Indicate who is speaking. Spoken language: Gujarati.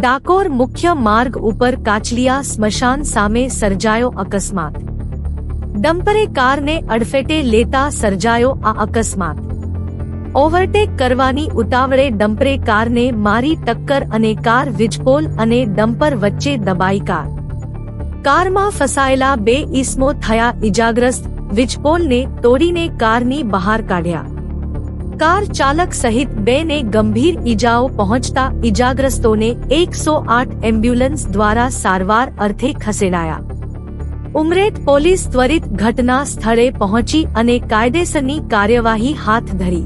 Speaker 1: ડાકોર મુખ્ય માર્ગ ઉપર કાચલિયા સ્મશાન સામે સર્જાયો અકસ્માત. ડમ્પરે કારને અડફેટે લેતા સર્જાયો આ અકસ્માત. ઓવરટેક કરવાની ઉતાવળે ડમ્પરે કારને મારી ટક્કર અને કાર વીજપોલ અને ડમ્પર વચ્ચે દબાઈ કાર. કારમાં ફસાયેલા બે ઈસમો થયા ઇજાગ્રસ્ત વીજપોલને તોડીને કારની બહાર કાઢ્યા. કાર ચાલક સહિત બેને ગંભીર ઈજાઓ પહોંચતા ઈજાગ્રસ્તોને એકસો આઠ એમ્બ્યુલન્સ દ્વારા સારવાર અર્થે ખસેડાયા ઉમરેઠ પોલીસ ત્વરિત ઘટના સ્થળે પહોંચી અને કાયદેસરની કાર્યવાહી હાથ ધરી